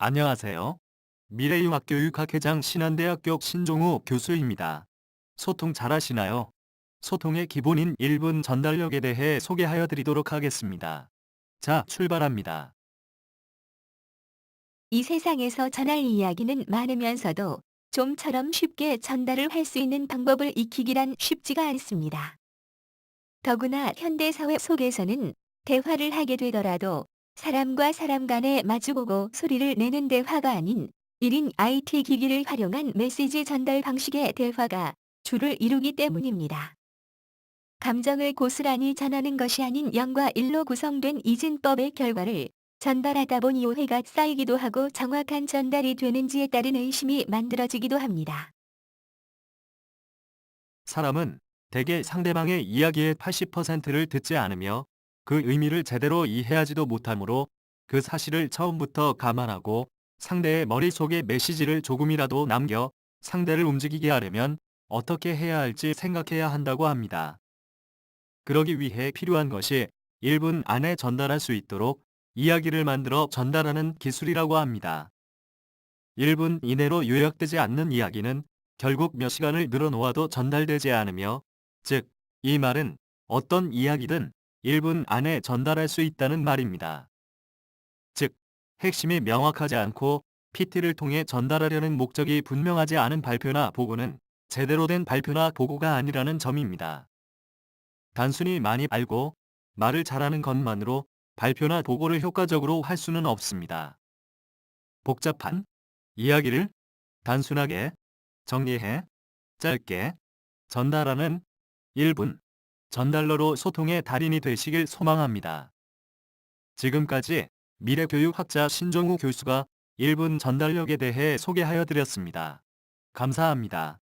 안녕하세요. 미래융합교육학회장 신한대학교 신종우 교수입니다. 소통 잘하시나요? 소통의 기본인 1분 전달력에 대해 소개하여 드리도록 하겠습니다. 자, 출발합니다. 이 세상에서 전할 이야기는 많으면서도 좀처럼 쉽게 전달을 할 수 있는 방법을 익히기란 쉽지가 않습니다. 더구나 현대사회 속에서는 대화를 하게 되더라도 사람과 사람 간에 마주보고 소리를 내는 대화가 아닌 1인 IT 기기를 활용한 메시지 전달 방식의 대화가 주를 이루기 때문입니다. 감정을 고스란히 전하는 것이 아닌 0과 1로 구성된 이진법의 결과를 전달하다 보니 오해가 쌓이기도 하고 정확한 전달이 되는지에 따른 의심이 만들어지기도 합니다. 사람은 대개 상대방의 이야기의 80%를 듣지 않으며 그 의미를 제대로 이해하지도 못하므로 그 사실을 처음부터 감안하고 상대의 머릿속에 메시지를 조금이라도 남겨 상대를 움직이게 하려면 어떻게 해야 할지 생각해야 한다고 합니다. 그러기 위해 필요한 것이 1분 안에 전달할 수 있도록 이야기를 만들어 전달하는 기술이라고 합니다. 1분 이내로 요약되지 않는 이야기는 결국 몇 시간을 늘어놓아도 전달되지 않으며, 즉, 이 말은 어떤 이야기든 1분 안에 전달할 수 있다는 말입니다. 즉, 핵심이 명확하지 않고 PT를 통해 전달하려는 목적이 분명하지 않은 발표나 보고는 제대로 된 발표나 보고가 아니라는 점입니다. 단순히 많이 알고 말을 잘하는 것만으로 발표나 보고를 효과적으로 할 수는 없습니다. 복잡한 이야기를 단순하게 정리해 짧게 전달하는 1분 전달러로 소통의 달인이 되시길 소망합니다. 지금까지 미래교육학자 신종우 교수가 1분 전달력에 대해 소개하여 드렸습니다. 감사합니다.